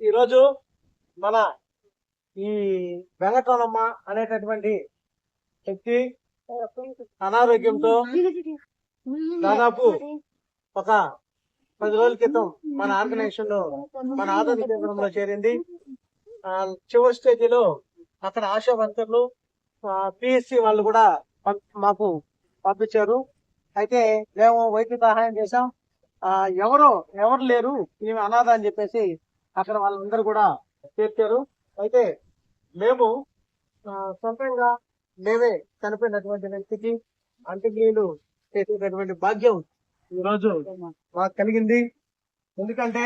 ఈరోజు మన ఈ వెనకాలమ్మ అనేటటువంటి వ్యక్తి అనారోగ్యంతో దాదాపు ఒక పది రోజుల క్రితం మన ఆర్గనైజేషన్లో మన ఆదరణ కేంద్రంలో చేరింది. ఆ, చివరి స్టేజీలో అక్కడ ఆశా వర్కర్లు పిఎస్సి వాళ్ళు కూడా మాకు పంపించారు. అయితే మేము వైద్య సహాయం చేశాం. ఎవరో ఎవరు ఎవరు లేరు. ఈమె అనాథ అని చెప్పేసి అక్కడ వాళ్ళందరూ కూడా చేర్చారు. అయితే మేము సొంతంగా మేమే చనిపోయినటువంటి వ్యక్తికి అంత్యక్రియలు చేసేటటువంటి భాగ్యం ఈరోజు మాకు కలిగింది. ఎందుకంటే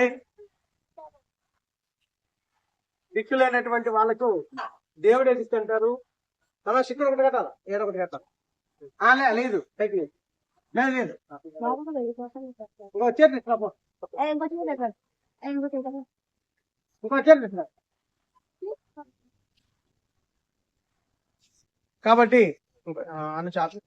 దిక్కులేనటువంటి వాళ్ళకు దేవుడే దిక్కు అంటారు అలా చిక్కుడు ఒకటి కట్టాలి? ఏడు ఒకటి కట్టాలి? లేదు లేదు లేదు లేదు. ఇంకో. కాబట్టి అను చాలు.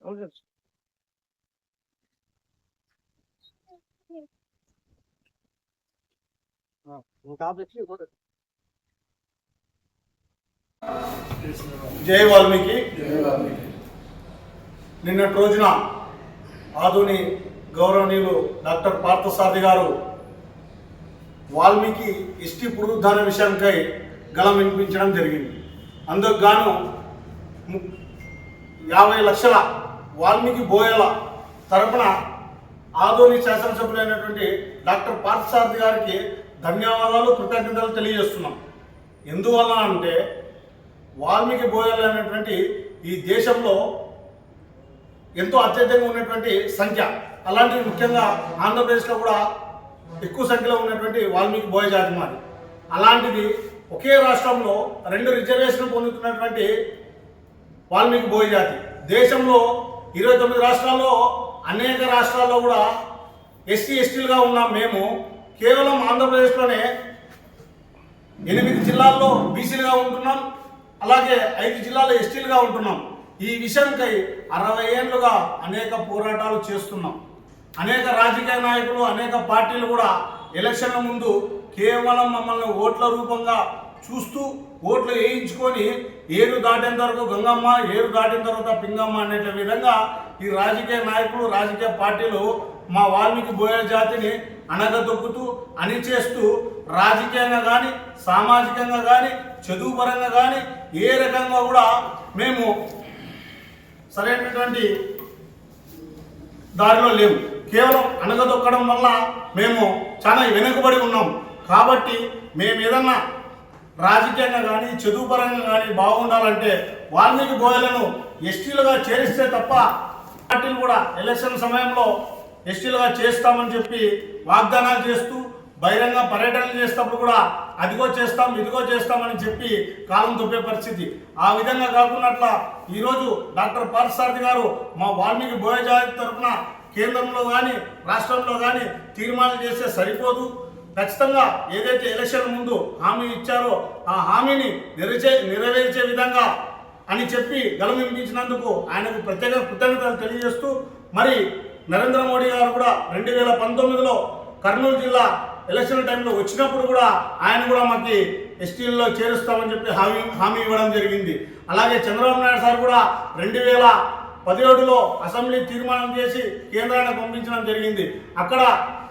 అవును తెలుసు. ఆ, ఇంకా ఆపేసి ఇంకోటి. జై వాల్మీకి నిన్నటి రోజున ఆధుని గౌరవనీయులు డాక్టర్ పార్థసారథి గారు వాల్మీకి ఇష్టి పునరుద్ధాన విషయంకై గళం వినిపించడం జరిగింది. అందుకు గాను యాభై లక్షల వాల్మీకి బోయల తరపున ఆధోని శాసనసభ్యులైనటువంటి డాక్టర్ పార్థసారథి గారికి ధన్యవాదాలు కృతజ్ఞతలు తెలియజేస్తున్నాం. ఎందువలన అంటే వాల్మీకి బోయలు అనేటువంటి ఈ దేశంలో ఎంతో అత్యధికంగా ఉన్నటువంటి సంఖ్య. అలాంటివి ముఖ్యంగా ఆంధ్రప్రదేశ్లో కూడా ఎక్కువ సంఖ్యలో ఉన్నటువంటి వాల్మీకి బోయ జాతి మాది అలాంటిది ఒకే రాష్ట్రంలో రెండు రిజర్వేషన్లు పొందుతున్నటువంటి వాల్మీకి బోయ జాతి దేశంలో ఇరవై తొమ్మిది రాష్ట్రాల్లో అనేక రాష్ట్రాల్లో కూడా ఎస్సీ ఎస్టీలుగా ఉన్నాం మేము. కేవలం ఆంధ్రప్రదేశ్లోనే ఎనిమిది జిల్లాల్లో బీసీలుగా ఉంటున్నాం. అలాగే ఐదు జిల్లాల్లో ఎస్టీలుగా ఉంటున్నాం. ఈ విషయంకై అరవై ఏళ్ళుగా అనేక పోరాటాలు చేస్తున్నాం. అనేక రాజకీయ నాయకులు అనేక పార్టీలు కూడా ఎలక్షన్ల ముందు కేవలం మమ్మల్ని ఓట్ల రూపంగా చూస్తూ ఓట్లు వేయించుకొని ఏరు దాటిన తర్వాత గంగమ్మ ఏరు దాటిన తర్వాత పింగమ్మ అనే విధంగా ఈ రాజకీయ నాయకులు రాజకీయ పార్టీలు మా వాల్మీకి బోయ జాతిని అణగదొక్కుతూ అణిచేస్తూ రాజకీయంగా కానీ సామాజికంగా కానీ చదువు పరంగా కానీ ఏ రకంగా కూడా మేము సరైనటువంటి దారిలో లేవు. కేవలం అణగదొక్కడం వల్ల మేము చాలా వెనుకబడి ఉన్నాం. కాబట్టి మేము ఏదన్నా రాజకీయంగా కానీ చదువుపరంగా కానీ బాగుండాలంటే వాల్మీకి బోయలను ఎస్టీలుగా చేరిస్తే తప్ప పార్టీలు కూడా ఎలక్షన్ సమయంలో ఎస్టీలుగా చేస్తామని చెప్పి వాగ్దానాలు చేస్తూ బహిరంగ పర్యటనలు చేసేటప్పుడు కూడా అదిగో చేస్తాం ఇదిగో చేస్తామని చెప్పి కాలం తొప్పే పరిస్థితి. ఆ విధంగా కాకున్నట్ల ఈరోజు డాక్టర్ పార్థసారథి గారు మా వాల్మీకి బోయ తరఫున కేంద్రంలో కానీ రాష్ట్రంలో కానీ తీర్మానం చేస్తే సరిపోదు. ఖచ్చితంగా ఏదైతే ఎలక్షన్ ముందు హామీ ఇచ్చారో ఆ హామీని నెరచే నెరవేర్చే విధంగా అని చెప్పి గలం వినిపించినందుకు ఆయనకు ప్రత్యేక కృతజ్ఞతలు తెలియజేస్తూ మరి నరేంద్ర మోడీ గారు కూడా రెండు వేల పంతొమ్మిదిలో కర్నూలు జిల్లా ఎలక్షన్ టైంలో వచ్చినప్పుడు కూడా ఆయన కూడా మనకి ఎస్టీల్లో చేరుస్తామని చెప్పి హామీ హామీ ఇవ్వడం జరిగింది. అలాగే చంద్రబాబు నాయుడు సార్ కూడా రెండు వేల పదిహేడులో అసెంబ్లీ తీర్మానం చేసి కేంద్రానికి పంపించడం జరిగింది. అక్కడ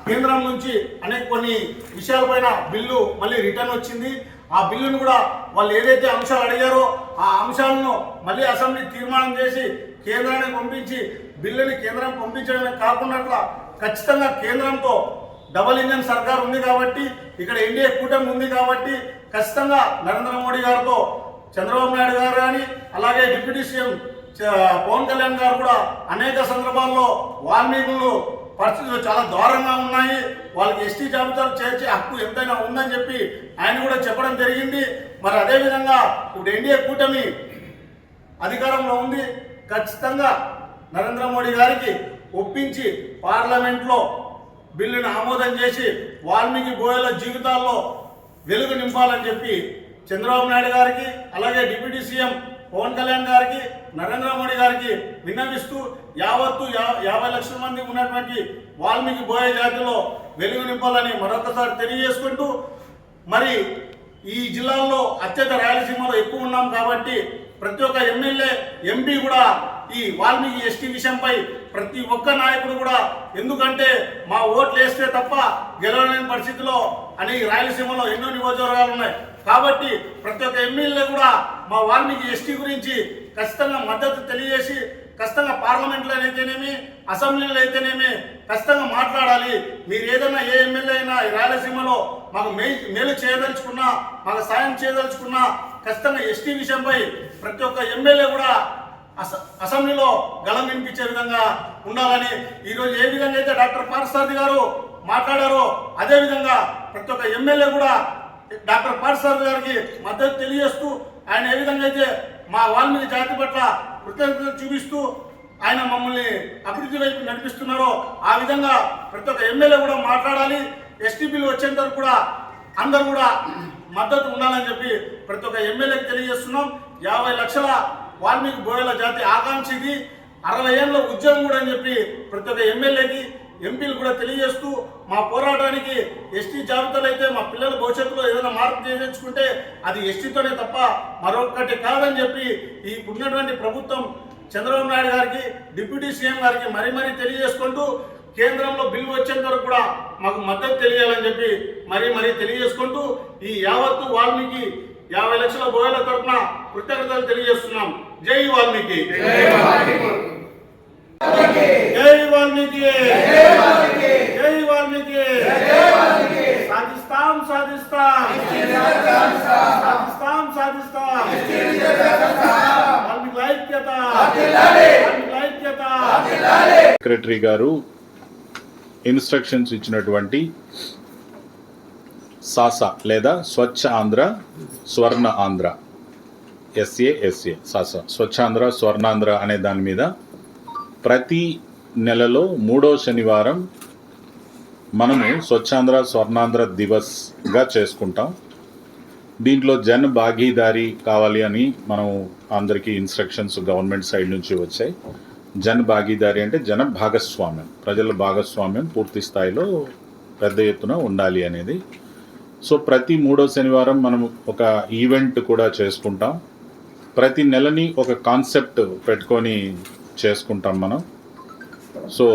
కేంద్రం నుంచి అనేక కొన్ని విషయాలపైన బిల్లు మళ్ళీ రిటర్న్ వచ్చింది. ఆ బిల్లును కూడా వాళ్ళు ఏదైతే అంశాలు అడిగారో ఆ అంశాలను మళ్ళీ అసెంబ్లీ తీర్మానం చేసి కేంద్రానికి పంపించి బిల్లుని కేంద్రం పంపించడమే కాకుండా ఖచ్చితంగా కేంద్రంతో డబల్ ఇంజన్ సర్కార్ ఉంది కాబట్టి ఇక్కడ ఎన్డీఏ కూటమి ఉంది కాబట్టి ఖచ్చితంగా నరేంద్ర మోడీ గారితో చంద్రబాబు నాయుడు గారు కానీ అలాగే డిప్యూటీ సీఎం చ- పవన్ కళ్యాణ్ గారు కూడా అనేక సందర్భాల్లో వాల్మీకులు పరిస్థితులు చాలా దారుణంగా ఉన్నాయి. వాళ్ళకి ఎస్టీ జాబితాలు చేర్చే హక్కు ఎంతైనా ఉందని చెప్పి ఆయన కూడా చెప్పడం జరిగింది. మరి అదేవిధంగా ఇప్పుడు ఎన్డీఏ కూటమి అధికారంలో ఉంది. ఖచ్చితంగా నరేంద్ర మోడీ గారికి ఒప్పించి పార్లమెంట్లో బిల్లును ఆమోదం చేసి వాల్మీకి బోయల జీవితాల్లో వెలుగు నింపాలని చెప్పి చంద్రబాబు నాయుడు గారికి అలాగే డిప్యూటీ సీఎం పవన్ కళ్యాణ్ గారికి నరేంద్ర మోడీ గారికి విన్నవిస్తూ యావత్తు యాభై లక్షల మంది ఉన్నటువంటి వాల్మీకి బోయ జాతిలో వెలుగు నింపాలని మరొకసారి తెలియజేసుకుంటూ మరి ఈ జిల్లాల్లో అత్యంత రాయలసీమలో ఎక్కువ ఉన్నాం కాబట్టి ప్రతి ఒక్క ఎమ్మెల్యే ఎంపీ కూడా ఈ వాల్మీకి ఎస్టీ విషయంపై ప్రతి ఒక్క నాయకుడు కూడా ఎందుకంటే మా ఓట్లు వేస్తే తప్ప గెలవలేని పరిస్థితిలో అని రాయలసీమలో ఎన్నో నియోజకవర్గాలు ఉన్నాయి. కాబట్టి ప్రతి ఒక్క ఎమ్మెల్యే కూడా మా వాల్మీకి ఎస్టీ గురించి ఖచ్చితంగా మద్దతు తెలియజేసి ఖచ్చితంగా పార్లమెంట్లో అయితేనేమి అసెంబ్లీలో అయితేనేమి ఖచ్చితంగా మాట్లాడాలి. మీరు ఏదైనా ఏ ఎమ్మెల్యే అయినా ఈ రాయలసీమలో మాకు మే మేలు చేయదలుచుకున్నా మాకు సాయం చేయదలుచుకున్నా ఖచ్చితంగా ఎస్టీ విషయంపై ప్రతి ఒక్క ఎమ్మెల్యే కూడా అస అసెంబ్లీలో గలం వినిపించే విధంగా ఉండాలని ఈరోజు ఏ విధంగా అయితే డాక్టర్ పారసారథి గారు మాట్లాడారో అదేవిధంగా ప్రతి ఒక్క ఎమ్మెల్యే కూడా డాక్టర్ పారసారథి గారికి మద్దతు తెలియజేస్తూ ఆయన ఏ విధంగా అయితే మా వాల్మీకి జాతి పట్ల కృతజ్ఞత చూపిస్తూ ఆయన మమ్మల్ని అభివృద్ధి వైపు నడిపిస్తున్నారో ఆ విధంగా ప్రతి ఒక్క ఎమ్మెల్యే కూడా మాట్లాడాలి. ఎస్టీపీలు వచ్చేంత వరకు కూడా అందరూ కూడా మద్దతు ఉండాలని చెప్పి ప్రతి ఒక్క ఎమ్మెల్యేకి తెలియజేస్తున్నాం. యాభై లక్షల వాల్మీకి బోయల జాతి ఆకాంక్ష ఇది అరవై ఏళ్ళ ఉద్యమం కూడా అని చెప్పి ప్రతి ఒక్క ఎమ్మెల్యేకి ఎంపీలు కూడా తెలియజేస్తూ మా పోరాటానికి ఎస్టీ జాబితాలు అయితే మా పిల్లల భవిష్యత్తులో ఏదైనా మార్పు చేయించుకుంటే అది ఎస్టీతోనే తప్ప మరొకటి కాదని చెప్పి ఈ ఉన్నటువంటి ప్రభుత్వం చంద్రబాబు నాయుడు గారికి డిప్యూటీ సీఎం గారికి మరీ మరీ తెలియజేసుకుంటూ కేంద్రంలో బిల్లు వచ్చేంత వరకు కూడా మాకు మద్దతు తెలియాలని చెప్పి మరీ మరీ తెలియజేసుకుంటూ ఈ యావత్తు వాల్మీకి యాభై లక్షల బోయల తరఫున కృతజ్ఞతలు తెలియజేస్తున్నాం. జై వాల్మీకి. జై వాల్మీకి. జై వాల్మీకి. సాధిస్తాం సాధిస్తాం. సాధిస్తాం సాధిస్తాం వాల్మీకి ఐక్యత. సెక్రటరీ గారు ఇన్స్ట్రక్షన్స్ ఇచ్చినటువంటి సాసా లేదా Swachh Andhra Swarna Andhra. SA SA SASA. Swachhandhra Swarnandhra అనే దాని మీద ప్రతి నెలలో మూడో శనివారం మనము స్వచ్ఛాంధ్ర స్వర్ణాంధ్ర దివస్గా చేసుకుంటాం. దీంట్లో జన్ భాగీదారీ కావాలి అని మనం అందరికీ ఇన్స్ట్రక్షన్స్ గవర్నమెంట్ సైడ్ నుంచి వచ్చాయి. జన్ భాగీదారి అంటే జన భాగస్వామ్యం. ప్రజల భాగస్వామ్యం పూర్తి స్థాయిలో పెద్ద ఎత్తున ఉండాలి అనేది సో ప్రతి మూడో శనివారం మనం ఒక ఈవెంట్ కూడా చేసుకుంటాం. ప్రతి నెలని ఒక కాన్సెప్ట్ పెట్టుకొని చేసుకుంటాం మనం. సో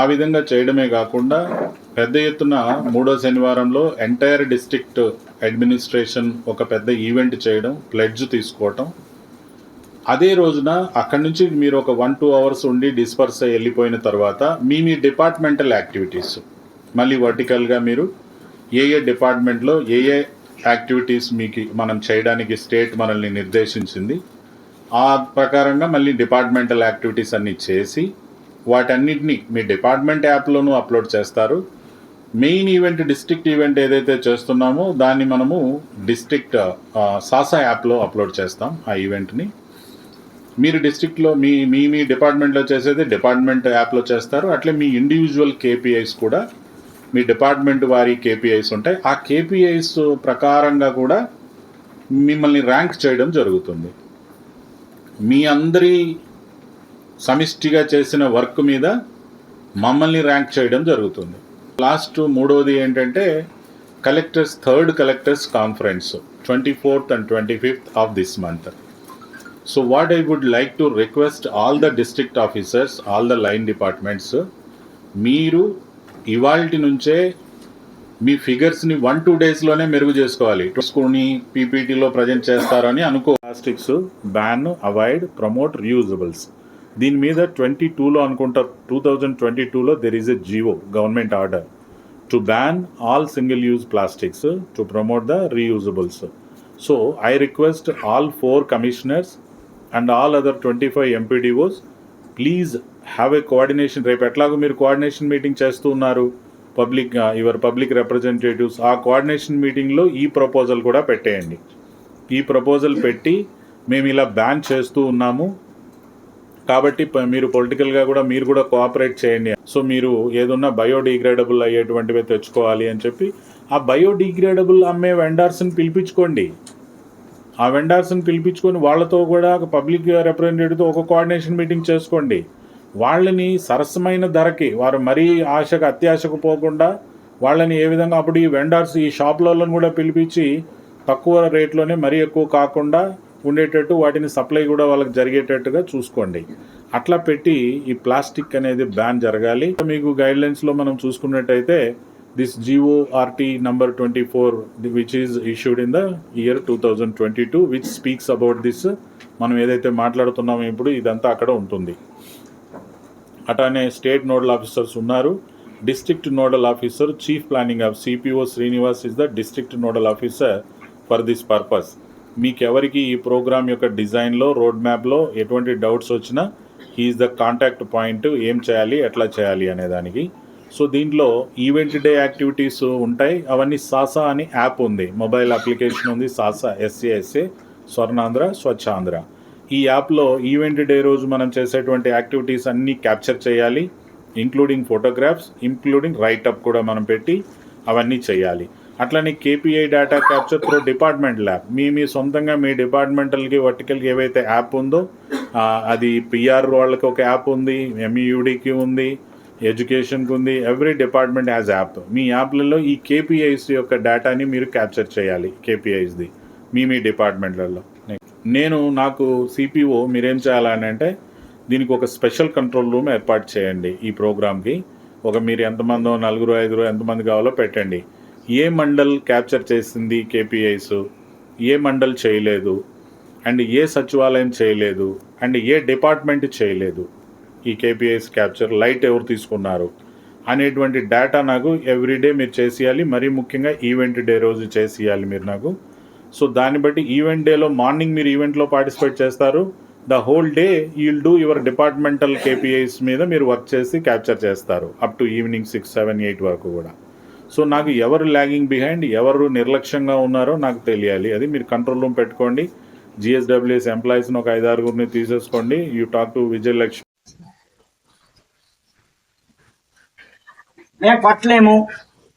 ఆ విధంగా చేయడమే కాకుండా పెద్ద ఎత్తున మూడో శనివారంలో ఎంటైర్ డిస్ట్రిక్ట్ అడ్మినిస్ట్రేషన్ ఒక పెద్ద ఈవెంట్ చేయడం ప్లెడ్జ్ తీసుకోవటం. అదే రోజున అక్కడి నుంచి మీరు ఒక వన్ టూ అవర్స్ ఉండి డిస్పర్స్ అయ్యి వెళ్ళిపోయిన తర్వాత మీ మీ డిపార్ట్మెంటల్ యాక్టివిటీస్ మళ్ళీ వర్టికల్గా మీరు ఏ ఏ డిపార్ట్మెంట్లో ఏ ఏ యాక్టివిటీస్ మీకు మనం చేయడానికి స్టేట్ మనల్ని నిర్దేశించింది ఆ ప్రకారంగా మళ్ళీ డిపార్ట్మెంటల్ యాక్టివిటీస్ అన్నీ చేసి వాటన్నిటిని మీ డిపార్ట్మెంట్ యాప్లోనూ అప్లోడ్ చేస్తారు. మెయిన్ ఈవెంట్ డిస్ట్రిక్ట్ ఈవెంట్ ఏదైతే చేస్తున్నామో దాన్ని మనము డిస్ట్రిక్ట్ సాసా యాప్లో అప్లోడ్ చేస్తాం ఆ ఈవెంట్ని. మీరు డిస్ట్రిక్ట్లో మీ మీ మీ డిపార్ట్మెంట్లో చేసేది డిపార్ట్మెంట్ యాప్లో చేస్తారు. అట్లే మీ ఇండివిజువల్ కేపీఐస్ కూడా మీ డిపార్ట్మెంట్ వారి కేపీఐస్ ఉంటాయి. ఆ కేపీఐస్ ప్రకారంగా కూడా మిమ్మల్ని ర్యాంక్ చేయడం జరుగుతుంది. మీ అందరి సమిష్టిగా చేసిన వర్క్ మీద మమ్మల్ని ర్యాంక్ చేయడం జరుగుతుంది. లాస్ట్ మూడవది ఏంటంటే collectors third collectors conference twenty fourth and twenty fifth of this month. So what I would like to request all the district officers all the line departments మీరు ఇవాల్టి నుంచే మీ ఫిగర్స్ని వన్ టూ డేస్లోనే మెరుగు చేసుకోవాలి. చూసుకొని పీపీటీలో ప్రజెంట్ చేస్తారని అనుకో plastics ban avoid promote reusables దీని మీద ట్వంటీ టూలో అనుకుంటా టూ థౌజండ్ ట్వంటీ టూలో there is a GO government order to ban all single use plastics to promote the reusables so I request all four commissioners and all other twenty five MPDOs please have a coordination రేపు ఎట్లాగో మీరు coordination meeting చేస్తూ ఉన్నారు. Public your public representatives ఆ coordination మీటింగ్లో ఈ proposal కూడా పెట్టేయండి. ఈ ప్రపోజల్ పెట్టి మేము ఇలా బ్యాన్ చేస్తూ ఉన్నాము. కాబట్టి మీరు పొలిటికల్గా కూడా మీరు కూడా కోఆపరేట్ చేయండి. సో మీరు ఏదన్నా బయోడిగ్రేడబుల్ అయ్యేటువంటివి తెచ్చుకోవాలి అని చెప్పి ఆ బయోడిగ్రేడబుల్ అమ్మే వెండార్స్ని పిలిపించుకోండి. ఆ వెండార్స్ని పిలిపించుకొని వాళ్ళతో కూడా పబ్లిక్ రిప్రజెంటేటివ్తో ఒక కోఆర్డినేషన్ మీటింగ్ చేసుకోండి. వాళ్ళని సరసమైన ధరకి వారు మరీ ఆశకు అత్యాశకు పోకుండా వాళ్ళని ఏ విధంగా అప్పుడు ఈ వెండర్స్ ఈ షాప్లలో కూడా పిలిపించి తక్కువ రేట్లోనే మరీ ఎక్కువ కాకుండా ఉండేటట్టు వాటిని సప్లై కూడా వాళ్ళకి జరిగేటట్టుగా చూసుకోండి. అట్లా పెట్టి ఈ ప్లాస్టిక్ అనేది బ్యాన్ జరగాలి. మీకు గైడ్ లైన్స్లో మనం చూసుకున్నట్టయితే this GORT number twenty four which is issued in the year two thousand twenty two which speaks about this మనం ఏదైతే మాట్లాడుతున్నామో ఇప్పుడు ఇదంతా అక్కడ ఉంటుంది. అటానే స్టేట్ నోడల్ ఆఫీసర్స్ ఉన్నారు. District nodal officer chief planning of CPO Srinivas is the district nodal officer for this purpose. మీకు ఎవరికి ఈ ప్రోగ్రామ్ యొక్క డిజైన్లో రోడ్ మ్యాప్లో ఎటువంటి డౌట్స్ వచ్చినా హీఈస్ ద కాంటాక్ట్ పాయింట్ ఏం చేయాలి ఎట్లా చేయాలి అనే దానికి. సో దీంట్లో ఈవెంట్ డే యాక్టివిటీస్ ఉంటాయి. అవన్నీ సాసా అని యాప్ ఉంది. మొబైల్ అప్లికేషన్ ఉంది. సాసా ఎస్ఏ స్వర్ణాంధ్ర స్వచ్ఛాంధ్ర. ఈ యాప్లో ఈవెంట్ డే రోజు మనం చేసేటువంటి యాక్టివిటీస్ అన్నీ క్యాప్చర్ చేయాలి ఇంక్లూడింగ్ ఫోటోగ్రాఫ్స్ ఇంక్లూడింగ్ రైటప్ కూడా మనం పెట్టి అవన్నీ చేయాలి. అట్లనే KPI data capture through department lab. మీ మీ సొంతంగా మీ డిపార్ట్మెంటల్కి వర్టికల్కి ఏవైతే యాప్ ఉందో అది పిఆర్ వాళ్ళకి ఒక యాప్ ఉంది ఎంఈయుడికి ఉంది ఎడ్యుకేషన్కి ఉంది ఎవ్రీ డిపార్ట్మెంట్ యాజ్ యాప్. మీ యాప్లలో ఈ కేపీఐస్ యొక్క డేటాని మీరు క్యాప్చర్ చేయాలి కేపీఐస్ది. మీ మీ డిపార్ట్మెంట్లలో. నేను నాకు సిపిఓ మీరేం చేయాలని అంటే దీనికి ఒక స్పెషల్ కంట్రోల్ రూమ్ ఏర్పాటు చేయండి ఈ ప్రోగ్రామ్కి. ఒక మీరు ఎంతమందో నలుగురు ఐదుగురు ఎంతమంది కావాలో పెట్టండి. ఏ మండల్ క్యాప్చర్ చేసింది కేపీఐస్ ఏ మండల్ చేయలేదు? అండ్ ఏ సచివాలయం చేయలేదు? అండ్ ఏ డిపార్ట్మెంట్ చేయలేదు? ఈ కేపీఐస్ క్యాప్చర్ లైట్ ఎవరు తీసుకున్నారు? అనేటువంటి డేటా నాకు ఎవ్రీడే మీరు చేసేయాలి. మరీ ముఖ్యంగా ఈవెంట్ డే రోజు చేసేయాలి మీరు నాకు. సో దాన్ని బట్టి ఈవెంట్ డేలో మార్నింగ్ మీరు ఈవెంట్లో పార్టిసిపేట్ చేస్తారు. The whole day you'll do your departmental KPIs మీద మీరు వర్క్ చేసి క్యాప్చర్ చేస్తారు. Up to evening six seven eight వరకు కూడా. సో నాకు ఎవరు ల్యాగింగ్ బిహైండ్ ఎవరు నిర్లక్ష్యంగా ఉన్నారో నాకు తెలియాలి. అది మీరు కంట్రోల్ రూమ్ పెట్టుకోండి. జిఎస్డబ్ల్యూఎస్ ఎంప్లాయీస్ని ఒక ఐదు ఆరుగురిని తీసేసుకోండి. యూ టాక్ టు విజయలక్ష్మి మేము కొట్టలేము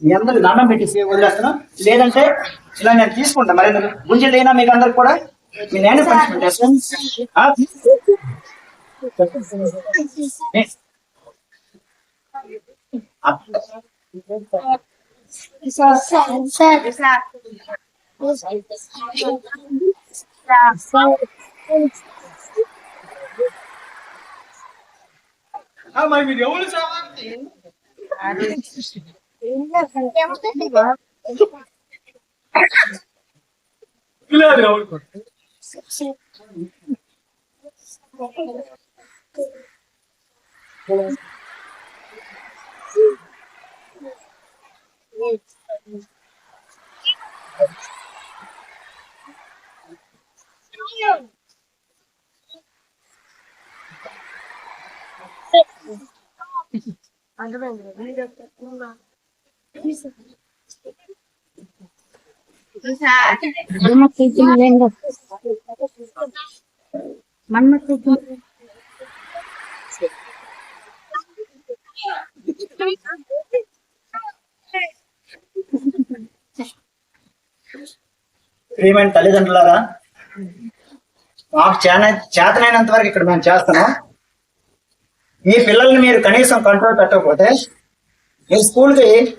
మీ అందరికి దండం పెట్టేసి వదిలేస్తున్నాం లేదంటే ఇలా నేను తీసుకుంటా. మరి గుంజలు లేనా మీకు అందరికి కూడా? మీ నేను పనిష్మెంట్ ఆ? ఏ- ఆ, సార్ సార్ సార్ ఆ, మరి మీరు ప్రియమైన తల్లిదండ్రులారా మాకు చేన చేతనైనంత వరకు ఇక్కడ మేము చేస్తున్నాం. మీ పిల్లల్ని మీరు కనీసం కంట్రోల్ పెట్టకపోతే మీ స్కూల్కి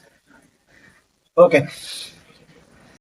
Okay.